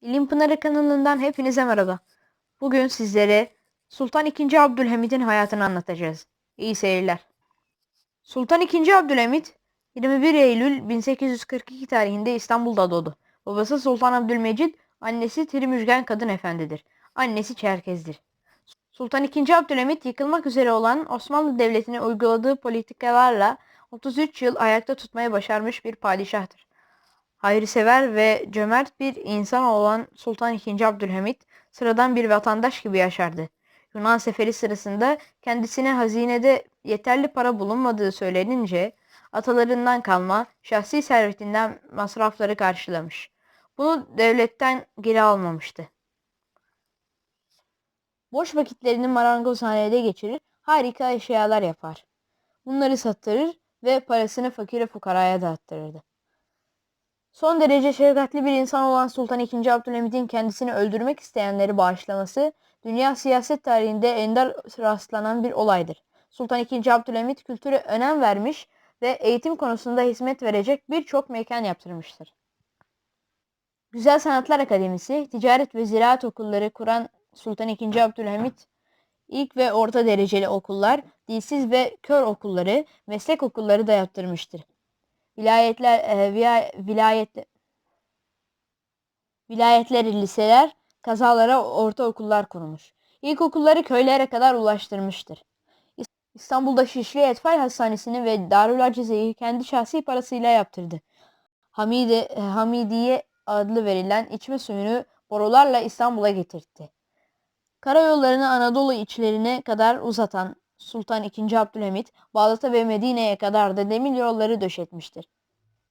İlim Pınarı kanalından hepinize merhaba. Bugün sizlere Sultan II. Abdülhamid'in hayatını anlatacağız. İyi seyirler. Sultan II. Abdülhamid 21 Eylül 1842 tarihinde İstanbul'da doğdu. Babası Sultan Abdülmecid, annesi Tirimüjgan Kadın Efendidir. Annesi Çerkez'dir. Sultan II. Abdülhamid yıkılmak üzere olan Osmanlı Devleti'ne uyguladığı politikalarla 33 yıl ayakta tutmayı başarmış bir padişahtır. Hayırsever ve cömert bir insan olan Sultan II. Abdülhamid sıradan bir vatandaş gibi yaşardı. Yunan seferi sırasında kendisine hazinede yeterli para bulunmadığı söylenince atalarından kalma şahsi servetinden masrafları karşılamış. Bunu devletten geri almamıştı. Boş vakitlerini marangozhanede geçirir, harika eşyalar yapar. Bunları sattırır ve parasını fakire fukaraya dağıttırırdı. Son derece şefkatli bir insan olan Sultan II. Abdülhamid'in kendisini öldürmek isteyenleri bağışlaması dünya siyaset tarihinde ender rastlanan bir olaydır. Sultan II. Abdülhamid kültüre önem vermiş ve eğitim konusunda hizmet verecek birçok mekan yaptırmıştır. Güzel Sanatlar Akademisi, ticaret ve ziraat okulları kuran Sultan II. Abdülhamid ilk ve orta dereceli okullar, dilsiz ve kör okulları, meslek okulları da yaptırmıştır vilayetler e, vilayet vilayetleri liseler, kazalara ortaokullar kurmuş. İlkokulları köylere kadar ulaştırmıştır. İstanbul'da Şişli Etfal Hastanesi'ni ve Darül Acize'yi kendi şahsi parasıyla yaptırdı. Hamide, Hamidiye adlı verilen içme suyunu borularla İstanbul'a getirtti. Karayollarını Anadolu içlerine kadar uzatan Sultan II. Abdülhamit, Bağdat'a ve Medine'ye kadar da demir yolları döşetmiştir.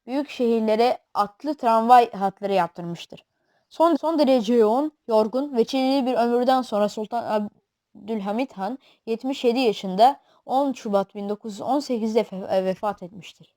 Büyük şehirlere atlı tramvay hatları yaptırmıştır. Son, son derece yoğun, yorgun ve çileli bir ömürden sonra Sultan Abdülhamit Han 77 yaşında 10 Şubat 1918'de vefat etmiştir.